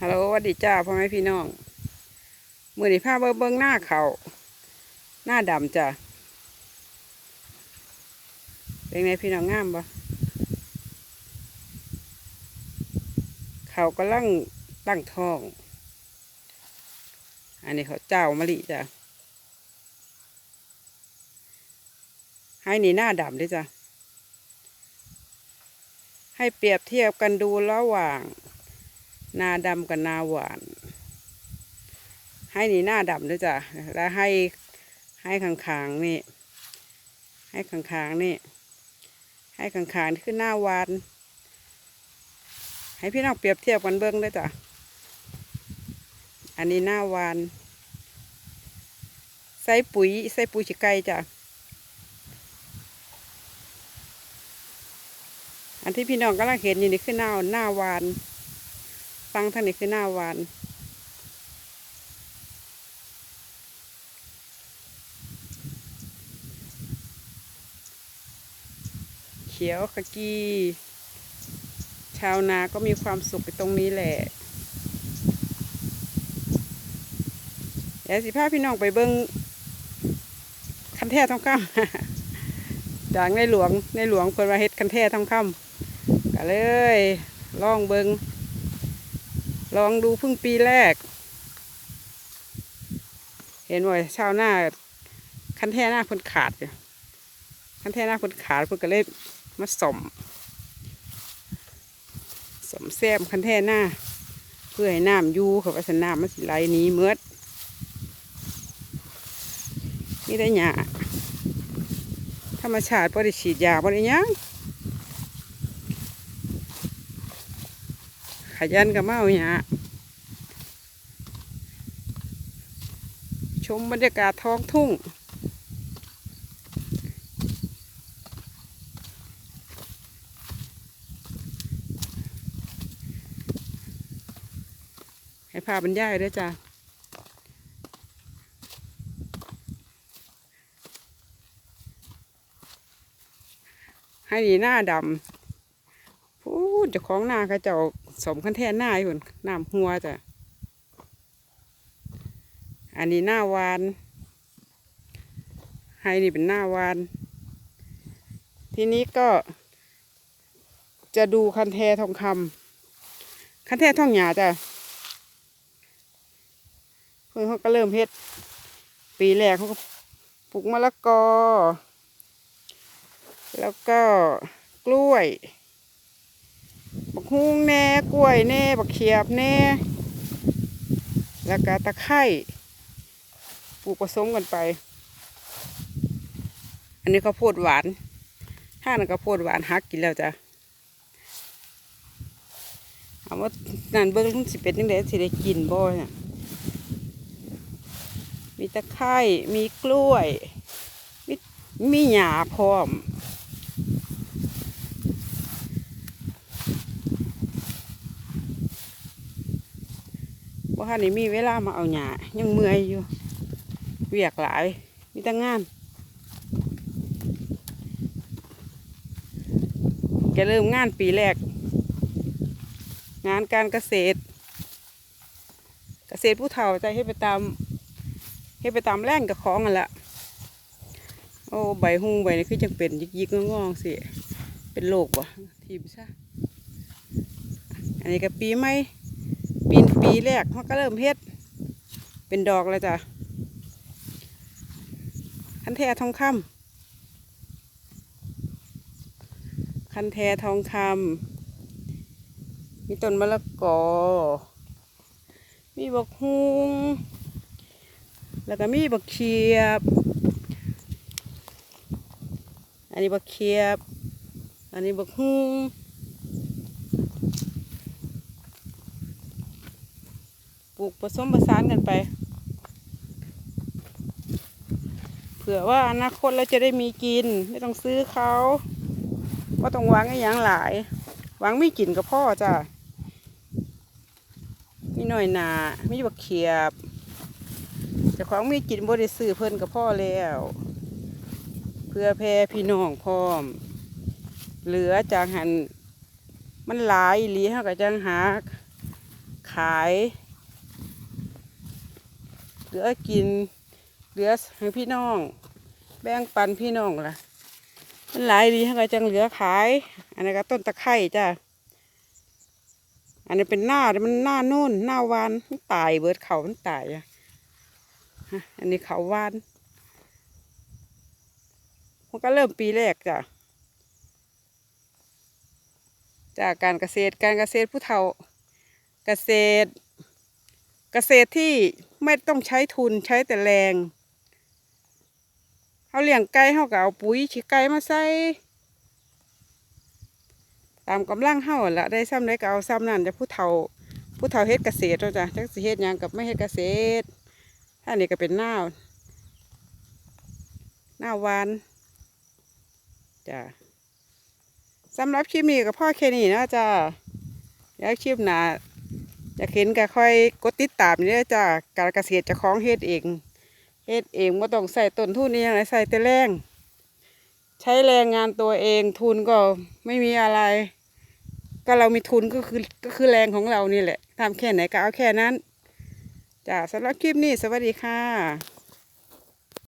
ฮัลโหลวัสดีจ้าพ่อแม่พี่น้องมือนี้พาเบิ่งเบิงหน้าเขาหน้าดำจ้ะเป็นไงพี่น้องงามบ่เขากำลังตั้งท้อง อันนี้เขาเจ้ามะลิจ้ะให้นี่หน้าดำด้วยจ้ะให้เปรียบเทียบกันดูระหว่าง นาดำกับนาหวาน ให้นี่หน้าดำด้วยจ้ะแล้วให้ให้ขางๆนี่ ให้ขางๆนี่ ให้ขางๆนี่คือหน้าหวาน ให้พี่น้องเปรียบเทียบกันเบิ้งด้วยจ้ะอันนี้หน้าหวานใส่ปุ๋ยใส่ปุ๋ยชิไก่จ้ะอันที่พี่น้องกำลังเห็นอยู่นี่คือหน้าหน้าหวาน ฟังทางนี้คือหน้าหวานเขียวขจีชาวนาก็มีความสุขไปตรงนี้แหละเดี๋ยวสิพาพี่น้องไปเบิ้งคันแท่ทองคำจากในหลวงในหลวงเพิ่นว่าเฮ็ดคันแท่ทองคำก็เลยล่องเบิ้ง ลองดูเพิ่งปีแรก เห็นว่าชาวหน้าคันแท่หน้าเพิ่นขาดอยู่คันแท่หน้าเพิ่นขาดเพิ่นก็เลยมาสมสมแซมคันแท่หน้า เพื่อให้น้ำยูเขาว่าสน้ำมันสิไหลนี้เมือดนี่ได้หยาธรรมชาติบ่ไดฉีดยาบ่ไดยัง ขยันกับเมาเนี่ยชมบรรยากาศท้องทุ่ง ให้พาบรรยายด้วยจ้ะให้ดีหน้าดำพูดจ้าของหน้าเขาเจ้า สมคันแท่หน้าอยู่น้ำหัวจ้ะ อันนี้หน้าวานให้นี่เป็นหน้าวาน ทีนี้ก็จะดูคันแท่ทองคำคันแท่ทองหยาจ้ะ เพื่อนเขาก็เริ่มเฮ็ด ปีแรกเขาก็ปลูกมะละกอ แล้วก็กล้วย ฮุ้งแน่กล้วยแน่บักเขียบแน่แล้วก็ตะไคร้ปลูกผสมกันไป อันนี้ข้าวโพดหวานถ้านั่นข้าวโพดหวานหักกินแล้วจ้ะเอาว่านั่นเบิ้งลุงสิเป็นยังไงสิได้กินบ่เนี่ยมีตะไคร้มีกล้วย มีมีหญ้าพร้อม ว่าคันนี้มีเวลามาเอาหยายังเมื่อยอยู่ เวียกหลาย มีแต่งาน แกเริ่มงานปีแรก งานการเกษตร เกษตรผู้เฒ่าใจให้ไปตามให้ไปตามแรงกับของกันละโอ้ใบหุงใบนี่คือจังเป็นยิกยิกงองๆสิเป็นโรคบ่ทีมซะอันนี้ก็ปีใหม่ ปีแรกเขาก็เริ่มเฮ็ด เป็นดอกแล้วจ้ะคันแท้ทองคำคันแท้ทองคำมีต้นมะละกอ มีบักฮุงแล้วก็มีบักเขียบ อันนี้บักเขียบ อันนี้บักฮุง ลูกผสมผสานกันไป เผื่อว่าอนาคตเราจะได้มีกิน ไม่ต้องซื้อเขาก็ต้องวางไอ้ย่างหลายวังไม่กินกับพ่อจ้ะมีหน่อยหนามีบักเขียบจะของมีกินบริซื้อเพิ่นกับพ่อแล้ว เพื่อแพร่พี่น้องพร้อม เหลือจากหันมันหลายหลีเฮาก็จังหาขาย เหลือกิน เหลือให้พี่น้อง แบ่งปันพี่น้องล่ะมันหลายดีให้ก็จังเหลือขาย อันนี้ก็ต้นตะไคร้จ้ะอันนี้เป็นหน้ามันหน้าโน่นหน้าวานมันตายเบิดเขามันตายอะฮะอันนี้เขาวานมันก็เริ่มปีแรกจ้ะจากการเกษตรการเกษตรผู้เฒ่า เกษตร เกษตรที่ไม่ต้องใช้ทุนใช้แต่แรงเขาเลี้ยงไก่เขาก็เอาปุ๋ยฉีไก่มาใส่ตามกำลังเขาหั่นละได้ซ้ำได้ก็เอาซ้ำนั่นจะผู้เฒ่าผู้เฒ่าเฮ็ดเกษตรแล้วจ้ะจักสิเฮ็ดหยังกับไม่เฮ็ดเกษตรอันนี้ก็เป็นหน้าหน้าวานจ้ะสำหรับคลิปนี้กับพ่อแค่นี้นะจ้าอยากคลิปหนา อยากเห็นก็ค่อยกดติดตามนี่ยจ้าการเกษตรจะคล้องเฮ็ดเองเฮ็ดเองไม่ต้องใส่ต้นทุนนี่ยังไงใส่แต่แรงใช้แรงงานตัวเองทุนก็ไม่มีอะไร ก็เรามีทุนก็คือก็คือแรงของเรานี่แหละทำแค่ไหนก็เอาแค่นั้นจ้าสำหรับคลิปนี้สวัสดีค่ะ